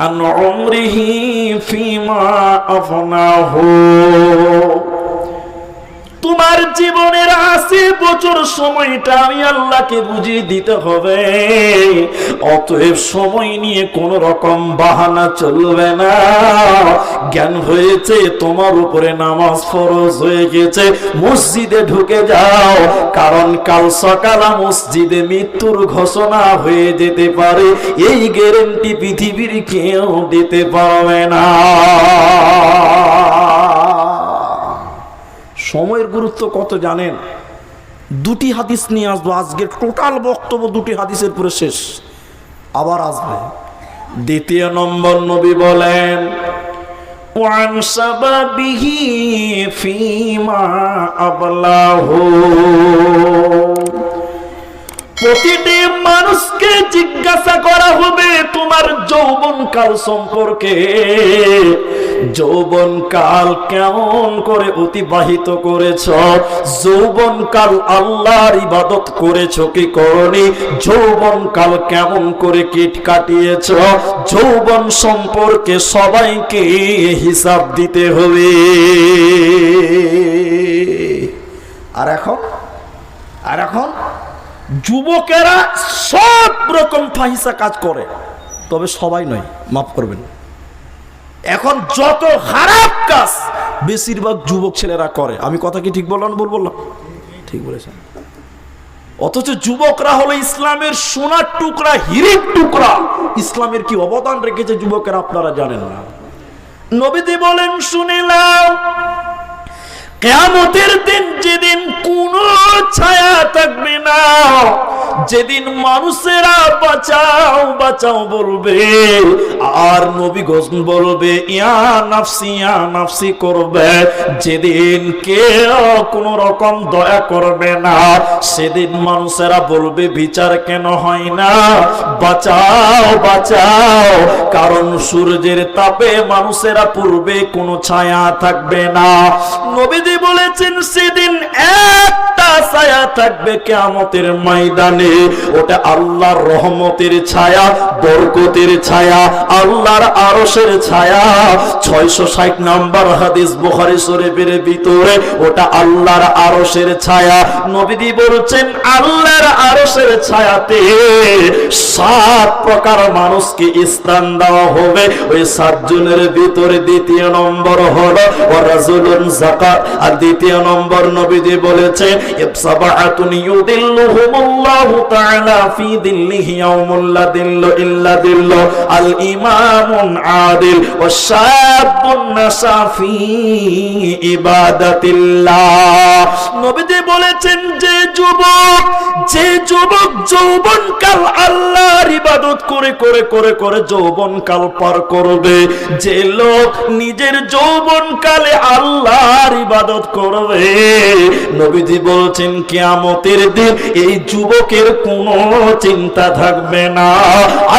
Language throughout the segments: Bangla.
عن عمره فيما أفناه তোমার জীবনের আশি বছর সময়টা আমি আল্লাহকে বুঝিয়ে দিতে হবে। অতএব সময় নিয়ে কোন রকম বাহানা চলবে না। জ্ঞান হয়েছে, তোমার উপরে নামাজ ফরজ হয়ে গেছে। মসজিদে ঢুকে যাও, কারণ কাল সকালা মসজিদে মৃত্যুর ঘোষণা হয়ে যেতে পারে। এই গ্যারেন্টি পৃথিবীর কেউ দিতে পারবে না। সময়ের গুরুত্ব কত জানেন? দুটি হাদিস নিয়ে আসব। আজকের টোটাল বক্তব্য দুটি হাদিসের পরে শেষ। আবার আসবে। দ্বিতীয় নম্বর নবী বলেন, ওয়ান ফিমা প্রতিটি মানুষকে জিজ্ঞাসা করা হবে তোমার যৌবন কাল সম্পর্কে। যৌবন কাল কেমন করে অতিবাহিত করেছ? যৌবন কাল আল্লাহর ইবাদত করেছ কি করনি? যৌবন কাল কেমন করে কিট কাটিয়েছ? যৌবন সম্পর্কে সবাইকে হিসাব দিতে হবে। আর এখন? আর এখন? যুবকেরা সব রকম ফাহিসা কাজ করে। তবে সবাই নয়, মাফ করবেন। এখন যত খারাপ কাজ বেশিরভাগ যুবক ছেলেরা করে। আমি কথা কি ঠিক বললাম ভুল বললাম? ঠিক বলেছেন। অথচ যুবকরা হলো ইসলামের সোনার টুকরা, হিরের টুকরা। ইসলামের কি অবদান রেখেছে যুবকেরা আপনারা জানেন না। নবীদি বলেন শুনিলাম কেয়ামতের দিন যেদিন কোনো ছায়া থাকবে না যেদিন মানুষেরা বাঁচাও বাঁচাও বলবে, আর নবী গোসন বলবে, ইয়া নাফসি ইয়া নাফসি করবে, যেদিন কেউ কোনো রকম দয়া করবে না, সেদিন মানুষেরা বলবে, বিচার কেন হয় না? বাঁচাও বাঁচাও, কারণ সূর্যের তাপে মানুষেরা পূর্বে কোনো ছায়া থাকবে না। নবীজি বলেছেন, সেদিন একটা ছায়া থাকবে কেয়ামতের ময়দানে। ওটা আল্লাহর রহমতের ছায়া, বরকতের ছায়া, আল্লাহর আরশের ছায়া। ছয়শো ষাট নাম্বার হাদিস বুখারী শরীফের ভিতরে ওটা আল্লাহর আরশের ছায়া। নবীজি বলছেন, আল্লাহর আরশের ছায়াতে সাত প্রকার মানুষকে স্থান দেওয়া হবে। ওই সাতজনের ভিতরে দ্বিতীয় নম্বর হলো ও রাজুলুন জাকাত আর দ্বিতীয় নম্বর নবীজি বলেছে ইবসাবাতুন ইউদিল্লুহুমুল্লাহু বলেছেন, যে যুবক যে যুবক যৌবন কাল আল্লাহর ইবাদত করে করে করে করে যৌবন কাল পার করবে, যে লোক নিজের যৌবন কালে আল্লাহর ইবাদত করবে। নবীজি বলছেন, কিয়ামতের দিন এই যুবকের কোনো চিন্তা থাকবে না।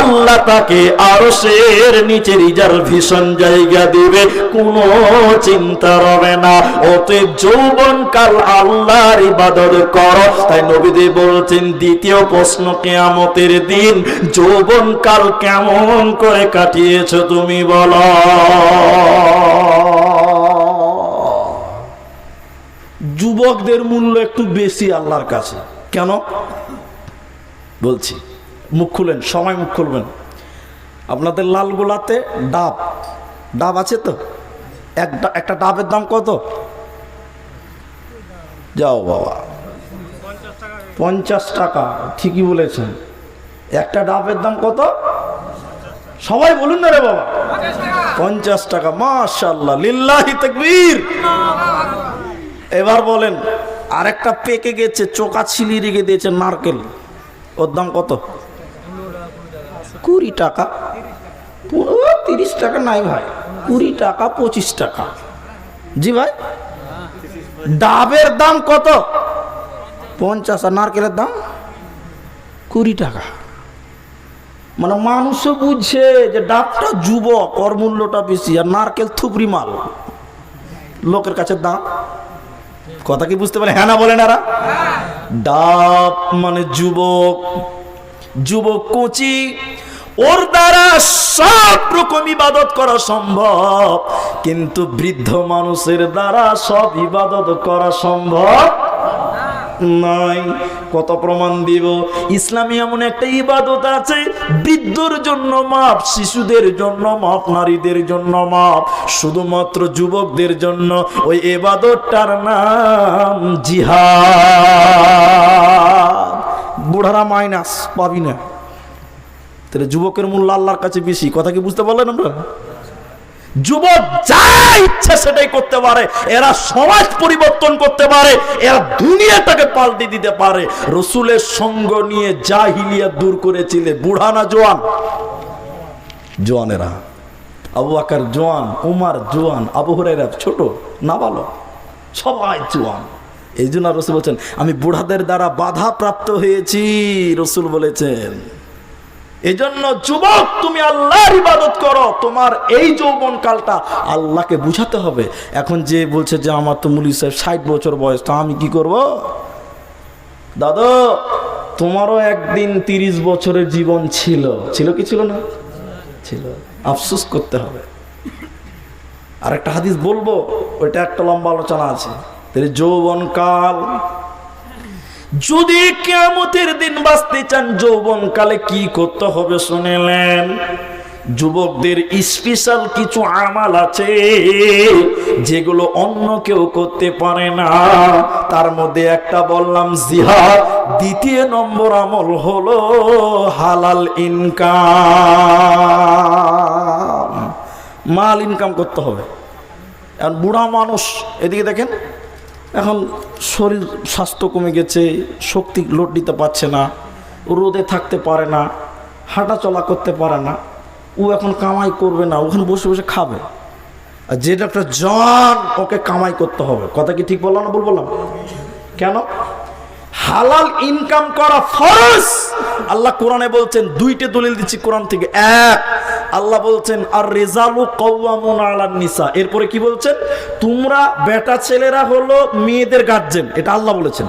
আল্লাহ তাকে আরশের নিচে রিজার্ভেশন জায়গা দিবে, কোনো চিন্তা রবে না। অতএব যৌবন কাল আল্লাহর ইবাদত করো। তাই নবীজি বলছেন, দ্বিতীয় প্রশ্ন কিয়ামতের দিন যৌবন কাল কেমন করে কাটিয়েছো তুমি বলো? যুবকদের মূল্য একটু বেশি আল্লাহর কাছে। কেন? বলছি, মুখ খুলেন সময় মুখ খুলবেন। আপনাদের লাল গোলাতে ডাব ডাব আছে তো? এক একটা ডাবের দাম কত? যাও বাবা। পঞ্চাশ টাকা, ঠিকই বলেছেন। একটা ডাবের দাম কত? সবাই বলুন না রে বাবা। পঞ্চাশ টাকা মাশাল্লাহ লিল্লাহি তাকবীর। এবার বলেন, আরেকটা পেকে গেছে চোকা ছিলি রেখে দিয়েছে নারকেল। ওর দাম কত? কুড়ি টাকা। তিরিশ টাকা নাই ভাই। কুড়ি টাকা, পঁচিশ টাকা। জি ভাই? ডাবের দাম কত? পঞ্চাশ। আর নারকেলের দাম? কুড়ি টাকা। মানে মানুষও বুঝছে যে ডাবটা যুবক, ওর মূল্যটা বেশি। আর নারকেল থুপড়ি মাল। লোকের কাছে দাম? কথা কি বুঝতে পারে? হ্যাঁ না বলেন এরা ডাব মানে যুবক যুবক কচি, ওর দ্বারা সব রকম ইবাদত করা সম্ভব। কিন্তু বৃদ্ধ মানুষের দ্বারা সব ইবাদত করা সম্ভব। নয় কত প্রমাণ দিব? ইসলামী এমন একটা ইবাদত আছে, বৃদ্ধর জন্য মাপ, শিশুদের জন্য মাপ, নারীদের জন্য মাপ, শুধুমাত্র যুবকদের জন্য। ওই এবাদতটার নাম জিহাদ। বুড়ারা মাইনাস পাবি না। তাহলে যুবকের মূল্য আল্লাহর কাছে বেশি। কথা কি বুঝতে পারলেন আমরা? যুবক যা ইচ্ছা সেটাই করতে পারে। এরা সমাজ পরিবর্তন করতে পারে। এরা দুনিয়াটাকে পাল্টে দিতে পারে। রসুলের সঙ্গ নিয়ে যা জাহিলিয়া দূর করেছিলে। বুড়া না জোয়ান? জোয়ানেরা। আবু আকার জোয়ান, উমার জোয়ান, আবু হরাইরা ছোট না ভালো সবাই জোয়ান। এই জন্য রসুল বলছেন, আমি বুড়াদের দ্বারা বাধা প্রাপ্ত হয়েছি, রসুল বলেছেন। এজন্য যুবক, তুমি আল্লাহর ইবাদত করো। তোমার এই যৌবন কালটা আল্লাহকে বুঝাতে হবে। এখন যে বলছে যে আমার তো মুলি সাহেব ষাট বছর বয়স, তা আমি কি করব? দাদা, তোমারও একদিন তিরিশ বছরের জীবন ছিল। ছিল কি ছিল না? ছিল। আফসোস করতে হবে। আর একটা হাদিস বলব, ওইটা একটা লম্বা আলোচনা আছে। তাহলে যৌবন কাল যদি কেমতের দিন বাঁচতে চান যৌবন কালে কি করতে হবে শুনেলেন? যুবকদের স্পেশাল কিছু আমাল আছে, যেগুলো অন্য কেউ করতে পারে না। তার মধ্যে একটা বললাম, জিহাদ। দ্বিতীয় নম্বর আমল হলো হালাল ইনকাম। মাল ইনকাম করতে হবে। এখন বুড়া মানুষ, এদিকে দেখেন এখন শরীর স্বাস্থ্য কমে গেছে, শক্তি লোড দিতে পারছে না, রোদে থাকতে পারে না হাঁটা চলা করতে পারে না, ও এখন কামাই করবে না, ওখানে বসে বসে খাবে। আর যে একটা জন ওকে কামাই করতে হবে, কথা কি ঠিক বললাম না বলব বললাম? কেন? হালাল ইনকাম করা ফরজ। আল্লাহ কোরআনে বলছেন, দুইটা দলিল দিচ্ছি কোরআন থেকে। এক, আল্লাহ বলছেন আর রেজালু কওয়ামুন আলান নিসা। এরপরে কি বলছেন? তোমরা বেটা ছেলেরা হলো মেয়েদের গার্জেন এটা আল্লাহ বলেছেন।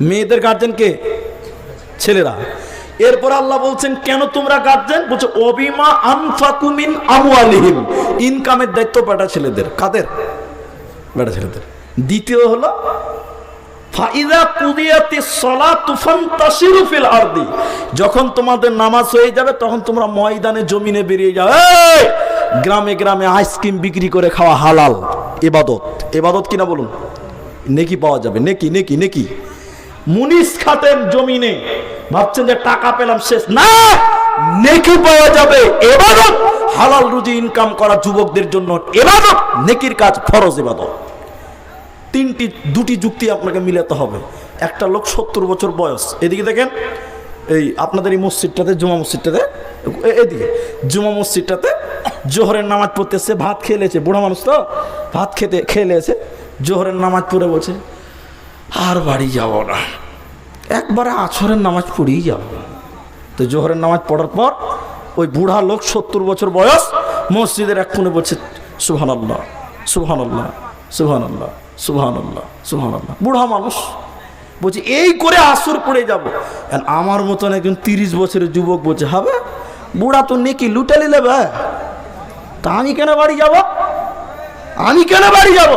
মেয়েদের গার্জেন কে? ছেলেরা। এরপর আল্লাহ বলছেন, কেন তোমরা গার্জেন বলছে, অবিমা আনফাকুমিন আমওয়ালিহিম। ইনকামের দায়িত্ব বেটা ছেলেদের। কাদের? বেটা ছেলেদের। দ্বিতীয় হলো যখন তোমাদের নামাজ হয়ে যাবে, তখন তোমরা ময়দানে, জমিনে বেরিয়ে এই! গ্রামে গ্রামে আইসক্রিম বিক্রি করে খাওয়া হালাল। ইবাদত এবাদত কিনা বলুন? নেকি পাওয়া যাবে। নেকি নেকি নেকি। মুনিশ খাতেন জমিনে। ভাবছেন যে টাকা পেলাম, শেষ। না, নেকি পাওয়া যাবে। এবাদত। হালাল রুজি ইনকাম করা যুবকদের জন্য এবাদত। নেকির কাজ ফরজ ইবাদত তিনটি, দুটি যুক্তি আপনাকে মিলাতে হবে। একটা লোক সত্তর বছর বয়স। এদিকে দেখেন, এই আপনাদের এই মসজিদটাতে, জুমা মসজিদটাতে এদিকে, জুমা মসজিদটাতে জোহরের নামাজ পড়তে এসে ভাত খেলেছে বুড়া মানুষ তো? ভাত খেতে খেলে এসে জোহরের নামাজ পড়ে বলছে, আর বাড়ি যাব না। একবারে আছরের নামাজ পড়েই যাব তো জোহরের নামাজ পড়ার পর ওই বুড়া লোক সত্তর বছর বয়স মসজিদের এক কোণে বলছে সুহান আল্লাহ সুহান আল্লাহ সুহান আল্লাহ সুহান আল্লাহ বুড়া মানুষ, বলছে, এই করে আসর পড়ে যাব। আমার মতন একজন তিরিশ বছরের যুবক বলছে, হবে? বুড়া তো নেকি লুটালি নেবে তা আমি কেন বাড়ি যাব? আমি কেন বাড়ি যাব?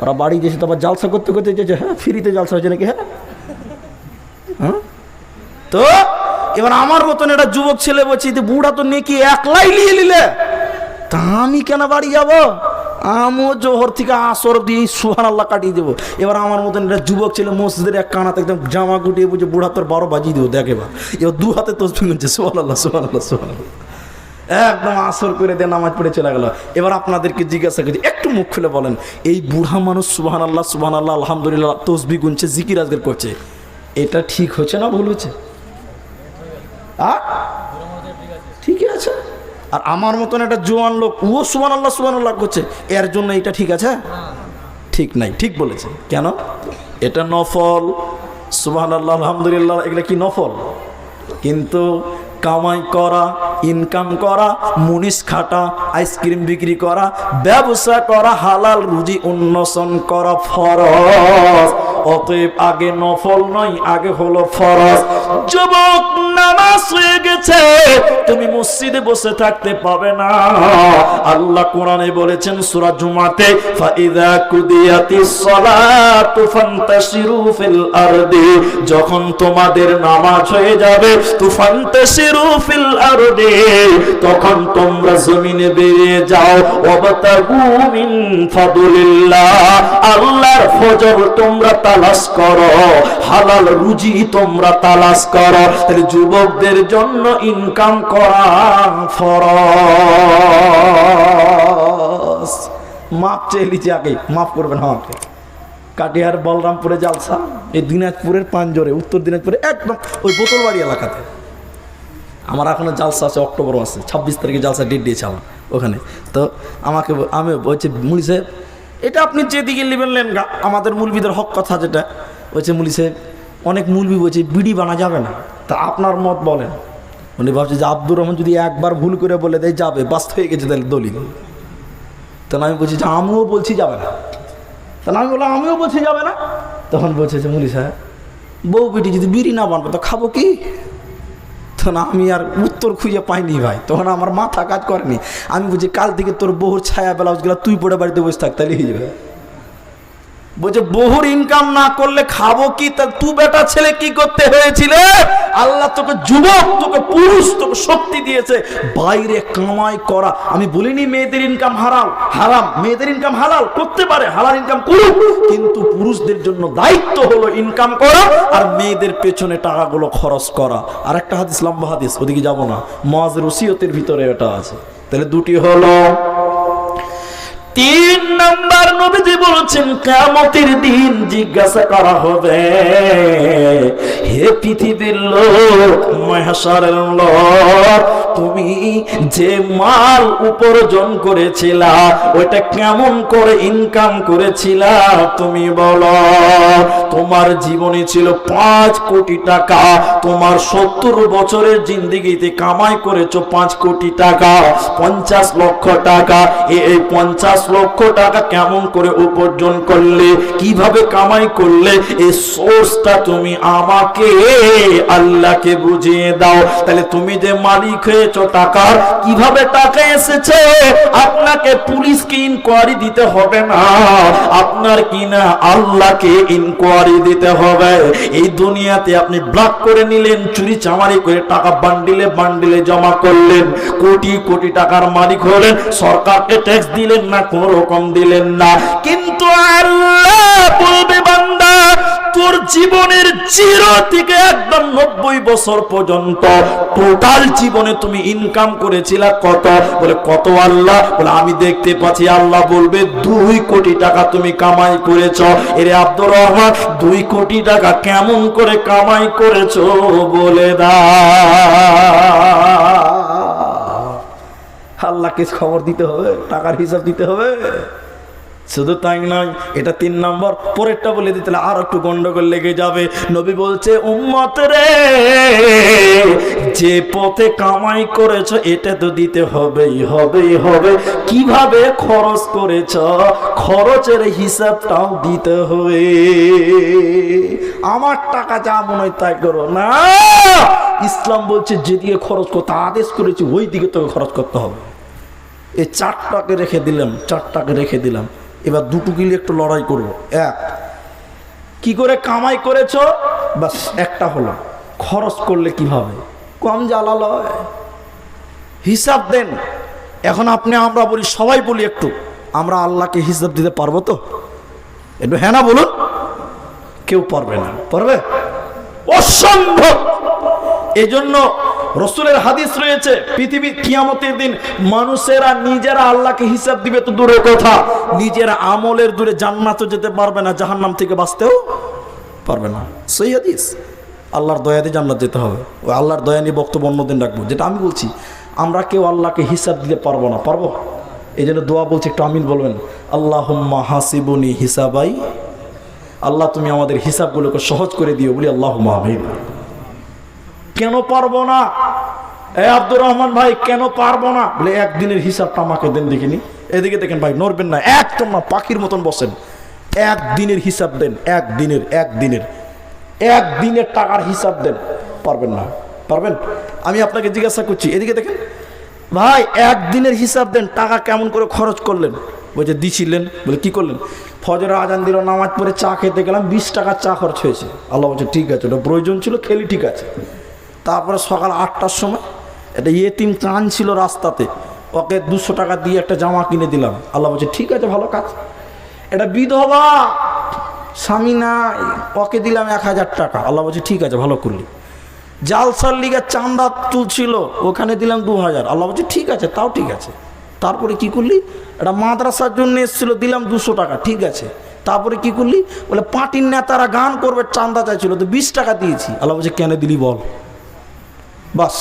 ওরা বাড়ি যেসে তো আবার জালসা করতে করতে যেছে হ্যাঁ ফ্রিতে জালসা হয়েছে নাকি হ্যাঁ? হ্যাঁ? তো এবার আমার মতন একটা যুবক ছেলে বলছি, বুড়া তো নেকি একলাই নিয়ে নিলে, তা আমি কেন বাড়ি যাব? আমিও জোহর থেকে আসর দিয়ে সুহান আল্লাহ কাটিয়ে দেবো। এবার আমার মতন একটা যুবক ছেলে মসজিদের এক কানাতে একদম জামা গুটিয়ে বুঝে বুড়া তোর বারো বাজিয়ে দেবো, দেখ এবার। এবার দু হাতে তসবি গুনছে সুহান আল্লাহ সুহান আল্লাহ সুহান একদম আসর করে দিয়ে নামাজ পড়ে চলে গেল। এবার আপনাদেরকে জিজ্ঞাসা করি, একটু মুখ খুলে বলেন, এই বুড়া মানুষ সুহান আল্লাহ সুবাহান আল্লাহ আলহামদুলিল্লাহ তসবি গুনছে, জিকির আজকের করছে। এটা ঠিক হচ্ছে না ভুল হচ্ছে? আ? ঠিকই আছে আর আমার মতন একটা জোয়ান লোক ও সুমান আল্লাহ সুবান আল্লাহ করছে, এর জন্য এটা ঠিক আছে? ঠিক নাই, ঠিক বলেছে। কেন? এটা নফল। সুবাহান আল্লাহ আলহামদুলিল্লাহ, এগুলো কি নফল? কিন্তু কামাই করা ইনকাম করা, মুনিশ খাটা, আইসক্রিম বিক্রি করা, ব্যবসা করা, হালাল রুজি উন্নসন করা ফরজ। অতএব আগে নফল নয়, আগে হলো ফরজ। যুবক, নামাজ হয়ে গেছে, তুমি মসজিদে বসে থাকতে পাবে না। আল্লাহ কোরআনে বলেছেন সূরা জুমাতে, ফাইদা কুদিয়াতিস সালাতু ফান্তাশিরু ফিল আরদি যখন তোমাদের নামাজ হয়ে যাবে, তুফান্তাশিরু ফিল আরদি তখন তোমরা জমিনে বেরিয়ে যাও, ওয়াবতাগু মিন ফাদলিল্লাহ আল্লাহর ফজল তোমরা তালাশ করো। হালাল রুজি তোমরা তালাশ করো। তাহলে যুবকদের জন্য ইনকাম করা ফরজ। মাপ চেয়ে লিচে আগে মাফ করবেন আমাকে কাটিহার, বলরামপুরে জালসা, এই দিনাজপুরের পাঞ্জরে উত্তর দিনাজপুরে, একদম ওই বোতলবাড়ি এলাকাতে। আমার এখনও জালসা আছে অক্টোবর মাসে ছাব্বিশ তারিখে জালসা ডেট দিয়েছে ওখানে। তো আমাকে, আমি বলছি মুলি সাহেব এটা আপনি যেদিকে নেবেন নেন আমাদের মুলবিদের হক কথা যেটা, বলছে মুলি সাহেব, অনেক মুলবি বলছে, বিড়ি বানা যাবে না। তা আপনার মত বলেন। উনি ভাবছে যে আব্দুর রহমান যদি একবার ভুল করে বলে দেয়, যাবে বাস্ত হয়ে গেছে তাহলে দলিল। তখন আমি বলছি যে আমিও বলছি যাবে না। তখন আমি বললাম, আমিও বলছি যাবে না। তখন বলছে যে মুলি সাহেব, বউ বেটি যদি বিড়ি না বানবে, তো খাব কি? তখন আমি আর উত্তর খুঁজে পাইনি ভাই। তখন আমার মাথা কাজ করেনি। আমি বুঝি কাল থেকে তোর বহুর ছায়া ব্লাউজগুলো তুই পড়ে বাড়িতে বসে থাক তাহলে হয়ে যাবে। বলছে, বহুর ইনকাম না করলে খাব কি? তা তুই বেটা ছেলে কি করতে হয়েছিল? আল্লাহ তোকে যুবক, তোকে পুরুষ, তোকে শক্তি দিয়েছে। বাইরে কামাই করা। আমি বলিনি মেয়েদের ইনকাম হারাম হারাম। মেয়েদের ইনকাম হালাল, করতে পারে, হালাল ইনকাম করুক। কিন্তু পুরুষদের জন্য দায়িত্ব হলো ইনকাম করা আর মেয়েদের পেছনে টাকাগুলো খরচ করা। আর একটা হাদিস, লম্বা হাদিস, ওদিকে যাব না। মহাজের রসিয়তের ভিতরে এটা আছে। তাহলে দুটি হলো তিন নাম্বার নবীজি বলেছেন, কিয়ামতের দিন জিজ্ঞাসা করা হবে, হে পৃথিবীর লোক মহাশারের লোক তুমি যে মাল উপার্জন করেছিলা, ওইটা কেমন করে ইনকাম করেছিলা, তুমি বলো। তোমার জীবনে ছিল পাঁচ কোটি টাকা, তোমার সত্তর বছরের জিন্দিগিতে কামাই করেছ পাঁচ কোটি টাকা, পঞ্চাশ লক্ষ টাকা এই পঞ্চাশ লক্ষ টাকা কেমন করে উপার্জন করলে, কীভাবে কামাই করলে, এই সোর্সটা তুমি আমাকে, আল্লাহকে বুঝিয়ে দাও। তাহলে তুমি যে মালিক হয়েছো টাকার, কীভাবে টাকা এসেছে? আপনাকে পুলিশকে ইনকোয়ারি দিতে হবে না। আপনার কিনা আল্লাহকে ইনকোয়ারি দিতে হবে? এই দুনিয়াতে আপনি ব্লক করে নিলেন, চুরি চামারি করে টাকা বান্ডিলে বান্ডিলে জমা করলেন, কোটি কোটি টাকার মালিক হলেন, সরকারকে ট্যাক্স দিলেন না কোন রকম দিলেন না। কিন্তু আল্লাহ বলবে, বান্দা, তোর জীবনের জিরো থেকে একদম নব্বই বছর পর্যন্ত টোটাল জীবনে তুমি ইনকাম করেছিলা কত? বলে, কত আল্লাহ? বলে, আমি দেখতে পাচ্ছি আল্লাহ বলবে, দুই কোটি টাকা তুমি কামাই করেছ। এরে আব্দুর রহমান, দুই কোটি টাকা কেমন করে কামাই করেছ বলে দা আল্লাহকে খবর দিতে হবে, টাকার হিসাব দিতে হবে। শুধু তাই নয়, এটা তিন নম্বর, পরেরটা বলে দিতে আর একটু গন্ডগোল লেগে যাবে। নবী বলছে, উম্মত রে, যে পথে কামাই করেছ, এটা তো দিতে হবেই হবেই, হবে। কীভাবে খরচ করেছ, খরচের হিসাবটাও দিতে হবে। আমার টাকা যা মনে হয় তাই করো। না, ইসলাম বলছে যেদিকে খরচ করতে আদেশ করেছি, ওই দিকে তোকে খরচ করতে হবে। এই চারটাকে রেখে দিলাম, চারটাকে রেখে দিলাম। এবার দুটো গিলে একটু লড়াই করব। এক, কি করে কামাই করেছ? বাস, একটা হলো, খরচ করলে কীভাবে? কম জ্বালাল। হিসাব দেন। এখন আপনি, আমরা বলি, সবাই বলি একটু, আমরা আল্লাহকে হিসাব দিতে পারব তো? একটু হ্যাঁ না বলুন। কেউ পারবে না। পারবে? অসম্ভব! এজন্য রসুলের হাদিস রয়েছে, পৃথিবীর কিয়ামতের দিন মানুষেরা নিজেরা আল্লাহকে হিসাব দিবে তো দূরের কথা, নিজের আমলের দূরে জান্নাতও যেতে পারবে না, জাহান্নাম থেকে বাঁচতেও পারবে না। সেই হাদিস। আল্লাহর দয়া দিয়ে জান্নাত যেতে হবে। ওই আল্লাহর দয়া নিয়ে বক্তব্য অন্যদিন রাখব। যেটা আমি বলছি, আমরা কেউ আল্লাহকে হিসাব দিতে পারব না। পারব? এই জন্য দোয়া বলছি, একটু আমিন বলবেন। আল্লাহ হাসিবুনি হিসাবাই। আল্লাহ তুমি আমাদের হিসাবগুলোকে সহজ করে দিও বলি আল্লাহ আমিন। কেন পারব না? এ আব্দুর রহমান ভাই, কেন পারব না? বলে, একদিনের হিসাবটা আমাকে দেন দেখিনি এদিকে দেখেন ভাই, নড়বেন না, একদম না, পাখির মতন বসেন। এক দিনের হিসাব দেন এক দিনের এক দিনের এক দিনের টাকার হিসাব দেন। পারবেন না, পারবেন? আমি আপনাকে জিজ্ঞাসা করছি, এদিকে দেখেন। ভাই, একদিনের হিসাব দেন, টাকা কেমন করে খরচ করলেন? বলছে দিছিলেন। বলে, কি করলেন? ফজর আজান দিল, নামাজ পড়ে চা খেতে গেলাম, বিশ টাকা চা খরচ হয়েছে। আল্লাহ বলছে, ঠিক আছে, ওটা প্রয়োজন ছিল, খেলি ঠিক আছে। তারপরে সকাল আটটার সময় একটা ইয়েতিম ছিল রাস্তাতে। ওকে দুশো টাকা দিয়ে একটা জামা কিনে দিলাম। আল্লাহ বলছে, ঠিক আছে, ভালো কাজ। এটা বিধবা স্বামী নাই ওকে দিলাম এক হাজার টাকা। আল্লাহ বলছে, ঠিক আছে, ভালো করলি। জালসার লিগে চান্দা তুলছিল, ওখানে দিলাম দু হাজার। আল্লাহ বলছে, ঠিক আছে, তাও ঠিক আছে। তারপরে কি করলি? এটা মাদ্রাসার জন্য এসেছিল, দিলাম দুশো টাকা, ঠিক আছে। তারপরে কি করলি? বলে, পার্টির নেতারা গান করবে চান্দা চাইছিল, তো বিশ টাকা দিয়েছি। আল্লাহ বলছে, কেন দিলি বল? বাস,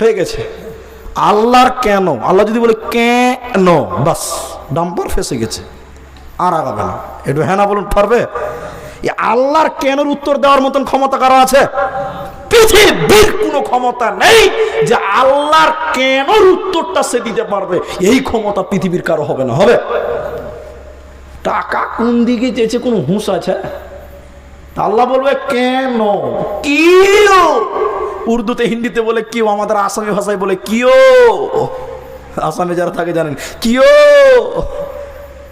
হয়ে গেছে। আল্লাহর কেন? আল্লাহ যদি বলে কেন? বাস, ডাম্পার ফেসে গেছে। আর আগাবে না। একটু হ্যাঁ না বলুন, পারবে? আল্লাহর কেনর উত্তর দেওয়ার মতন ক্ষমতা কারও আছে? পৃথিবীর কোনো ক্ষমতা নেই যে আল্লাহর কেনর উত্তরটা সে দিতে পারবে। এই ক্ষমতা পৃথিবীর কারও হবে না। হবে? টাকা কোন দিকে চেয়েছে? কোনো হুঁশ আছে? আল্লাহ বলবে কেন? কিও উর্দুতে, হিন্দিতে বলে কিও, আমাদের আসামি ভাষায় বলে কিও। আসামে যারা থাকে জানেন, কিও।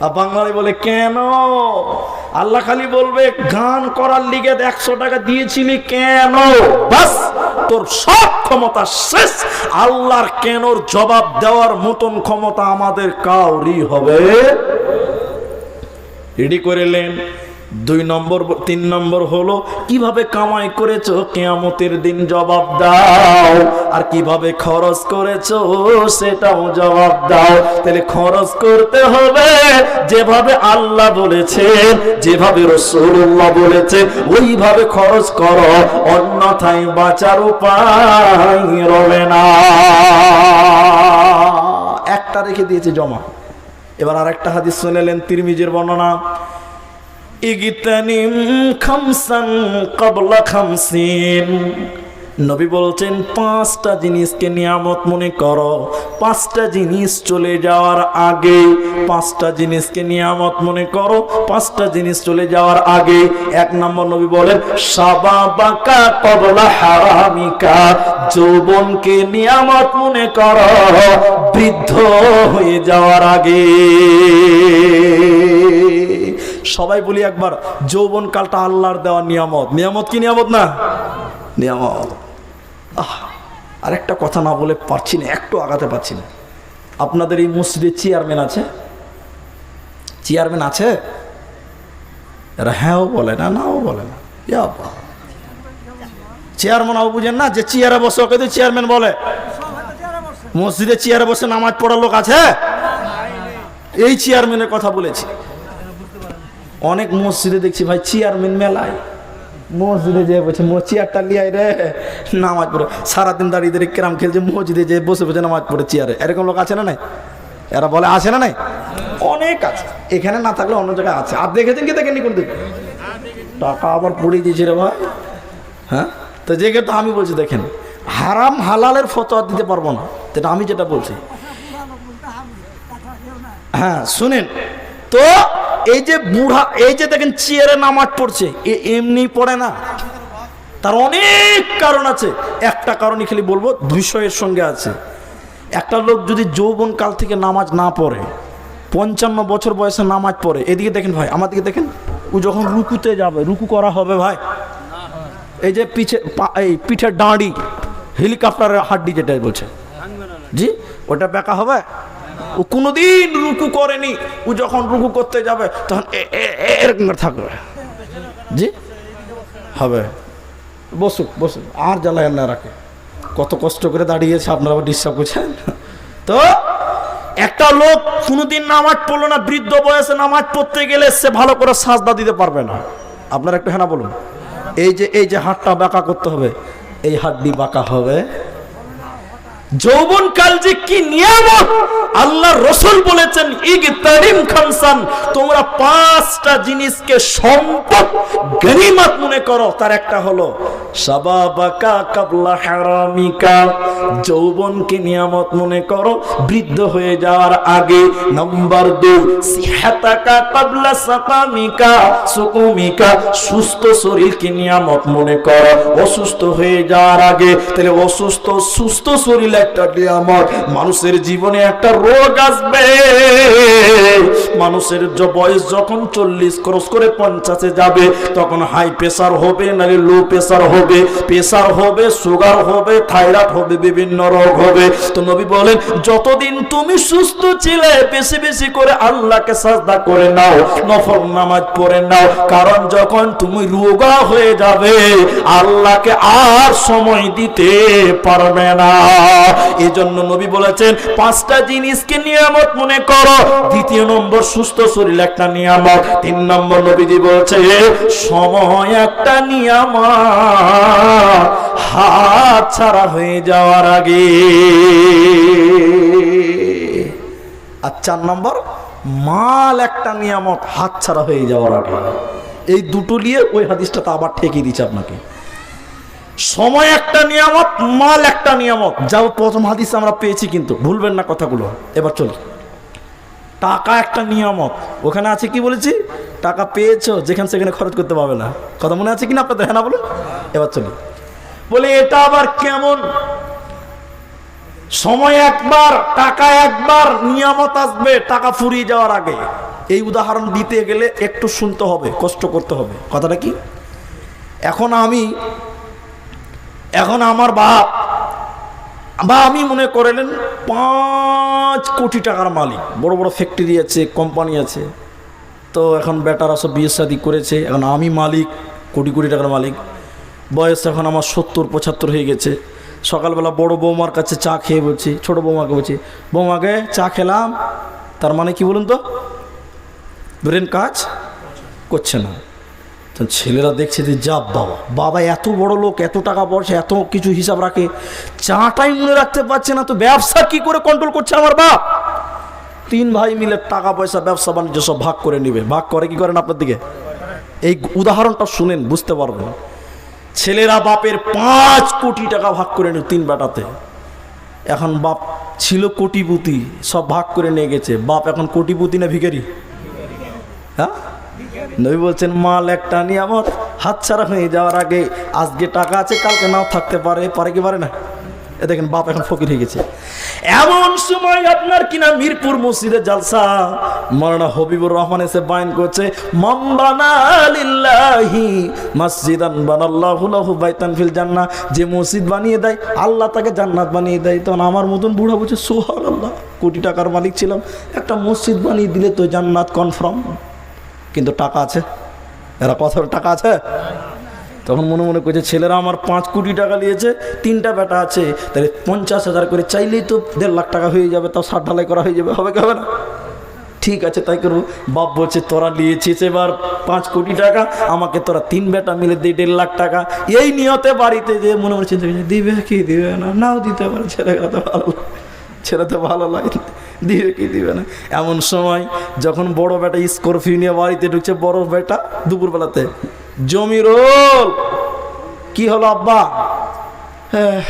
আর বাঙালি বলে কেন? আল্লাহ খালি বলবে, গান করার লিগে একশো টাকা দিয়েছিলি, কেন? বাস, তোর সব ক্ষমতা শেষ। আল্লাহর কেনর জবাব দেওয়ার মতন ক্ষমতা আমাদের কাউরি হবে। রেডি করেলেন দুই নম্বর, তিন নম্বর হলো, কীভাবে কামাই করেছ? কেয়ামতের দিন জবাব দাও। আর কীভাবে খরচ করেছ? সেটাও জবাব দাও। তাহলে খরচ করতে হবে। যেভাবে আল্লাহ বলেছেন, যেভাবে রসুল্লাহ বলেছে ওইভাবে খরচ করো। অন্যথায় বাঁচার উপায় রবে না। একটা রেখে দিয়েছে জমা। এবার আর আরেকটা হাদিস শুনেলেন, তিরমিজের বর্ণনা। ইগতানিম খামসান কাবলা খামসিন। নবী বলছেন, পাঁচটা জিনিসকে নিয়ামত মনে করো। পাঁচটা জিনিস চলে যাওয়ার আগে, পাঁচটা জিনিসকে নিয়ামত মনে করো। পাঁচটা জিনিস চলে যাওয়ার আগে, এক নম্বর নবী বলেন, সাবা বাকা কবলা হারামিকা, যৌবনকে নিয়ামত মনে করো, বৃদ্ধ হয়ে যাওয়ার আগে। সবাই বলি একবার, যৌবন কালটা আল্লাহর দেওয়া নিয়ামত। নিয়ামত কি নিয়ামত না? নিয়ামত। আহ, আরেকটা কথা না বলে পারছি না, একটু আগাতে পারছি না। আপনাদের এই মসজিদে চেয়ারম্যান আছে? চেয়ারম্যান আছে? এরা হ্যাঁও বলে না, নাও বলে না। চেয়ারম্যান আবু বুঝেন না যে চেয়ারে বসে, ওকে তো চেয়ারম্যান বলে। মসজিদে চেয়ারে বসে নামাজ পড়ার লোক আছে? এই চেয়ারম্যানের কথা বলেছি। অনেক মসজিদে দেখছি ভাই চেয়ারম্যান মেলায়। মসজিদে যে বলছে চেয়ারটা লিয়াই রে। নামাজ পড়ে। সারাদিন দাঁড়িয়ে দাঁড়িয়ে কেরাম খেলছে, মসজিদে যে বসে বসে নামাজ পড়ে চেয়ারে। এরকম লোক আছে না নাই? এরা বলে, আছে না নাই? অনেক আছে। এখানে না থাকলে অন্য জায়গায় আছে। আর দেখেছেন কি দেখেননি কোন দিকে টাকা আবার পড়ে দিয়েছে রে ভাই। হ্যাঁ? তো যে তো আমি বলছি, দেখেন, হারাম হালালের ফতোয়া দিতে পারব না। যেটা আমি যেটা বলছি। হ্যাঁ শুনেন। তো এই যে বুড়া, এই যে দেখেন চেয়ারে নামাজ পড়ছে, এ এমনি পড়ে না। তার অনেক কারণ আছে। একটা কারণই খালি বলব বিষয়ের সঙ্গে আছে। একটা লোক যদি যৌবন কাল থেকে নামাজ না পড়ে, পঞ্চান্ন বছর বয়সে নামাজ পড়ে, এদিকে দেখেন ভাই, আমার দিকে দেখেন, ও যখন রুকুতে যাবে, রুকু করা হবে ভাই। এই যে পিছে, পা- এই পিঠের ডাঁড়ি, হেলিকপ্টারের হাড্ডি যেটা বলছে। জি, ওটা বেকা হবে? ও কোনোদিন রুকু করেনি। ও যখন রুকু করতে যাবে, তখন এরকম থাকবে। জি? হবে। বসুক বসুক। আর জ্বালায় আল্লাহ রাখে। কত কষ্ট করে দাঁড়িয়েছে, আপনারা আবার ডিস্টার্ব করছেন? তো, একটা লোক কোনোদিন নামাজ পড়ল না, বৃদ্ধ বয়সে নামাজ পড়তে গেলে সে ভালো করে সাজদা দিতে পারবে না। আপনার একটু হ্যাঁ বলুন। এই যে এই যে হাতটা বাঁকা করতে হবে, এই হাড্ডি বাঁকা হবে। যৌবন কাল যে কি নিয়ামত! আল্লাহ রসুল বলেছেন, ইগতারিম খামসান তোমরা পাঁচটা জিনিসকে সম্পদ গনিমত মনে করো। তার একটা হলো সাবাবাকা কাবলা হারামিকা, যৌবনকে নিয়ামত মনে করো। বৃদ্ধ হয়ে যাওয়ার আগে নাম্বার সিহাতাকা কাবলা সাকামিকা সুকুমিকা, সুস্থ শরীরকে নিয়ামত মনে করো। অসুস্থ হয়ে যাওয়ার আগে, তাহলে অসুস্থ, সুস্থ শরীর একটা নিয়ামত। মানুষের জীবনে একটা রোগ আসবে। মানুষের বয়স যখন চল্লিশ ক্রস করে পঞ্চাশে যাবে, তখন হাই প্রেসার হবে, নাহলে লো প্রেসার হবে। প্রেসার হবে সুগার হবে থাইরয়েড হবে, বিভিন্ন রোগ হবে। তো নবী বলেন, যতদিন তুমি সুস্থ ছিলে, বেশি বেশি করে আল্লাহকে সাজদা করে নাও, নফল নামাজ পড়ে নাও। কারণ যখন তুমি রোগা হয়ে যাবে, আল্লাহকে আর সময় দিতে পারবে না। এই জন্য নবী বলেছেন, পাঁচটা জিনিসকে নিয়ামত মনে করো। দ্বিতীয় নম্বর সুস্থ শরীর একটা নিয়ামত। তিন নম্বর নবীজি বলছে, সময় একটা নিয়ামত। হাত ছাড়া হয়ে যাওয়ার আগে। আর চার নম্বর, মাল একটা নিয়ামত, হাত ছাড়া হয়ে যাওয়ার আগে। এই দুটো নিয়ে ওই হাদিসটা তো আবার ঠেকিয়ে দিচ্ছে আপনাকে। সময় একটা নিয়ামত, মাল একটা নিয়ামত। যাও, প্রথম হাদিস আমরা পেয়েছি কিন্তু। ভুলবেন না কথাগুলো। এবার চল। টাকা একটা নিয়ামত। ওখানে আছে কি বলেছি? টাকা পেয়েছ, যেখানে সেখানে খরচ করতে পারবে না। কথা মনে আছে কিনা আপনাদের? হ্যাঁ না বলুন। এবার চলি। বলে, এটা আবার কেমন? সময় একবার, টাকা একবার, নিয়ামত আসবে, টাকা ফুরিয়ে যাওয়ার আগে। এই উদাহরণ দিতে গেলে একটু শুনতে হবে, কষ্ট করতে হবে। কথাটা কি? এখন আমি এখন আমার বাপ, বা আমি মনে করেন পাঁচ কোটি টাকার মালিক। বড় বড় ফ্যাক্টরি আছে কোম্পানি আছে। তো এখন বেটারা সব বিয়ে শাদি করেছে, এখন আমি মালিক, কোটি কোটি টাকার মালিক। বয়স এখন আমার সত্তর, পঁচাত্তর হয়ে গেছে। সকালবেলা বড় বৌমার কাছে চা খেয়ে বলছি, ছোট বৌমাকে বলছি, বৌমাকে চা খেলাম। তার মানে কি বলুন তো? ব্রেন কাজ করছে না। তো ছেলেরা দেখছে যে, যা বাবা বাবা এত বড় লোক, এত টাকা পয়সা, এত কিছু হিসাব রাখে, চাটাই মনে রাখতে পারছে না, তো ব্যবসা কি করে কন্ট্রোল করছে আমার বাপ? তিন ভাই মিলে টাকা পয়সা, ব্যবসা বাণিজ্য সব ভাগ করে নিবে। ভাগ করে কি করেন আপনার দিকে? এই উদাহরণটা শুনেন, বুঝতে পারবেন। ছেলেরা বাপের পাঁচ কোটি টাকা ভাগ করে নিল তিন বেটাতে। এখন বাপ ছিল কোটিপতি, সব ভাগ করে নিয়ে গেছে। বাপ এখন কোটিপতি না ভিখারি? হ্যাঁ? নবী বলছেন, মাল একটা নিয়ামত হাতছাড়া হয়ে যাওয়ার আগে, আজকে টাকা আছে, কালকে নাও থাকতে পারে পারে কি পারে না? এ দেখেন, বাপ এখন ফকির হয়ে গেছে। এমন সময় আপনার কিনা মিরপুর মসজিদে জালসা মরানা হবিবুর রহমান এসে বায়ন করছে মসজিদান বানাল্লাহু লাহু বাইতান ফিল জান্নাহ। যে মসজিদ বানিয়ে দেয়, আল্লাহ তাকে জান্নাত বানিয়ে দেয়। তখন আমার মতন বুড়া বলছে, সুবহানাল্লাহ, কোটি টাকার মালিক ছিলাম। একটা মসজিদ বানিয়ে দিলে তো জান্নাত কনফার্ম কিন্তু টাকা আছে। এরা কত টাকা আছে? তখন মনে মনে করছে, ছেলেরা আমার পাঁচ কোটি টাকা নিয়েছে, তিনটা বেটা আছে, তাহলে পঞ্চাশ হাজার করে চাইলেই তো দেড় লাখ টাকা হয়ে যাবে, তাও ষাট ঢালাই করা হয়ে যাবে, হবে কি না? ঠিক আছে, তাই করব। বাপ বলছে, তোরা নিয়েছিস এবার পাঁচ কোটি টাকা, আমাকে তোরা তিন বেটা মিলে দিই দেড় লাখ টাকা। এই নিয়তে বাড়িতে যে মনে মনে চিন্তা দিবে কি, দিবে না, নাও দিতে পারে, ছেলেরা তো ভালো। ছেলে তো ভালো লাগে দিবে কি দিবে না? এমন সময় যখন বড় বেটা স্করপিও নিয়ে বাড়িতে ঢুকছে বড় বেটা দুপুরবেলাতে জমি রোল! কি হলো আব্বা? হ্যাঁ,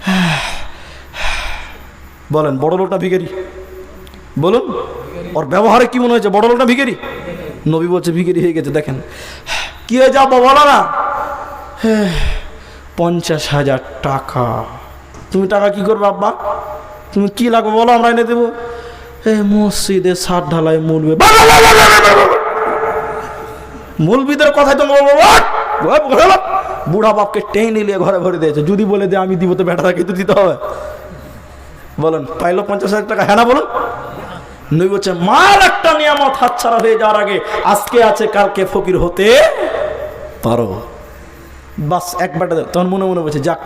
হ্যাঁ। বলেন বড় লোকটা ভিখারি। বলুন ওর ব্যবহারে কি মনে হয়েছে? বড় লোকটা ভিখারি? নবী বলছে ভিখারি হয়ে গেছে দেখেন। কি হয়েছে আব্বা বলো না। হ্যাঁ, পঞ্চাশ হাজার টাকা। তুমি টাকা কি করবে আব্বা? তুমি কি লাগবে বলো, আমরা এনে দেবো। এ মসজিদে সাত ঢালাই মুলবে। মুলবিদের কথাই তো বুড়া বাপকে টেনে নিয়ে ঘরে ভরে দিয়েছে। যদি বলে দে আমি দিব তো বেটারা কিন্তু দিতে হবে। বলেন, পাইলো পঞ্চাশ হাজার টাকা হ্যাঁ না বলুন? নই বলছে মাল একটা নিয়ামত হাতছাড়া হয়ে যাওয়ার আগে, আজকে আছে, কালকে ফকির হতে পারো। বাস, এক বেটা তখন মনে মনে বলছে, যাক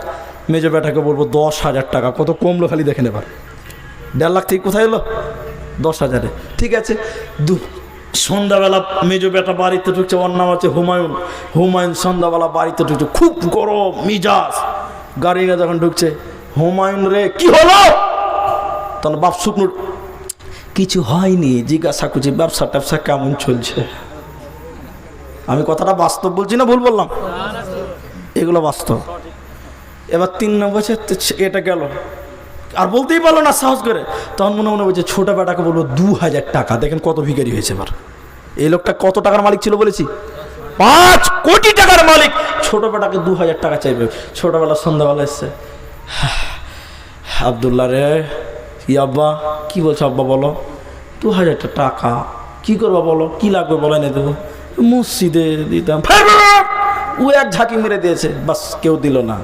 মেজো বেটাকে বলব দশ হাজার টাকা। কত কমলো খালি দেখে নেবার দেড় লাখ থেকে কোথায় এলো? দশ হাজারে। ঠিক আছে, দু সন্ধ্যাবেলা মেজো বেটা বাড়িতে ঢুকছে, ওর নাম আছে হুমায়ুন। হুমায়ুন সন্ধ্যাবেলা বাড়িতে ঢুকছে। খুব গরম, মিজাজ। গাড়ি নিয়ে যখন ঢুকছে, হুমায়ুন রে, কি হলো? তখন বাপ শুকনো কিছু হয়নি, জিজ্ঞাসা করছি, ব্যবসা ট্যাবসা কেমন চলছে? আমি কথাটা বাস্তব বলছি না, ভুল বললাম? এগুলো বাস্তব। এবার তিন নম্বর এটা গেল। আর বলতেই পারল না, সাহস করে। তখন মনে মনে বলছে, ছোট বেটাকে বলব, দু হাজার টাকা। দেখেন কত ভিখারি হয়েছে এবার। এই লোকটা কত টাকার মালিক ছিল বলেছি? পাঁচ কোটি টাকার মালিক। ছোট বেটাকে দু হাজার টাকা চাইবে। ছোটবেলা, সন্ধ্যাবেলা এসছে। আবদুল্লাহ রে, কি আব্বা? কি বলছো আব্বা বলো? দু হাজারটা টাকা। কি করব বলো? কি লাগবে বলো এনে দেবো। মসজিদে দিতাম। ও এক ঝাঁকি মেরে দিয়েছে। বাস, কেউ দিল না।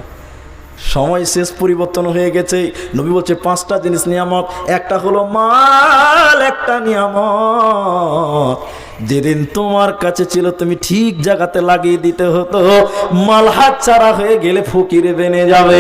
সময় শেষ পরিবর্তন হয়ে গেছে। নবী বলছে, পাঁচটা জিনিস নিয়ামত, একটা হলো মাল, একটা নিয়ামত। যেদিন তোমার কাছে ছিল, তুমি ঠিক জায়গাতে লাগিয়ে দিতে হতো। মাল হাত ছাড়া হয়ে গেলে ফকিরে বেনে যাবে।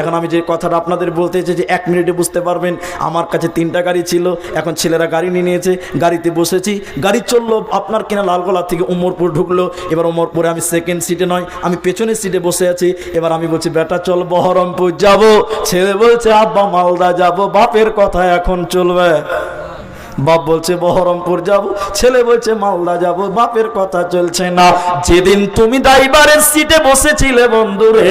এখন আমি যে কথাটা আপনাদের বলতে চাই যে এক মিনিটে বুঝতে পারবেন, আমার কাছে তিনটা গাড়ি ছিল, এখন ছেলেরা গাড়ি নিয়ে নিয়েছে, গাড়িতে বসেছি, গাড়ি চলল, আপনার কিনা লালগোলা থেকে উমরপুর ঢুকলো, এবার উমরপুরে আমি সেকেন্ড সিটে নয়, আমি পেছনের সিটে বসে আছি, এবার আমি বলছি, বেটা, চল বহরমপুর যাব। ছেলে বলছে, আব্বা, মালদা যাব। বাপের কথা এখন চলবে। বাপ বলছে, বহরমপুর যাব, ছেলে বলছে, মালদা যাব, বাপের কথা চলছে না। যেদিন তুমি ড্রাইভারের সিটে বসেছিলে বন্ধুরে,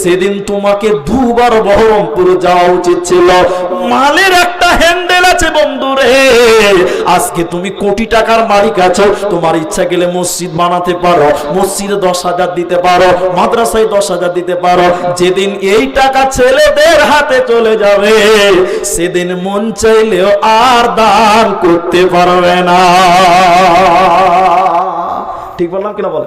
সেদিন তোমাকে দুবার বহরমপুর যাওয়া উচিত ছিল। মালের একটা হ্যান্ডেল আছে বন্ধুরে, আজকে তুমি কোটি টাকার মালিক আছো, তোমার ইচ্ছা গেলে মসজিদ বানাতে পারো, মসজিদে দশ হাজার দিতে পারো, মাদ্রাসায় দশ হাজার দিতে পারো। যেদিন এই টাকা ছেলেদের হাতে চলে যাবে, সেদিন মন চাইলেও আর দান করতে পারবে না। ঠিক বললাম কিনা বলে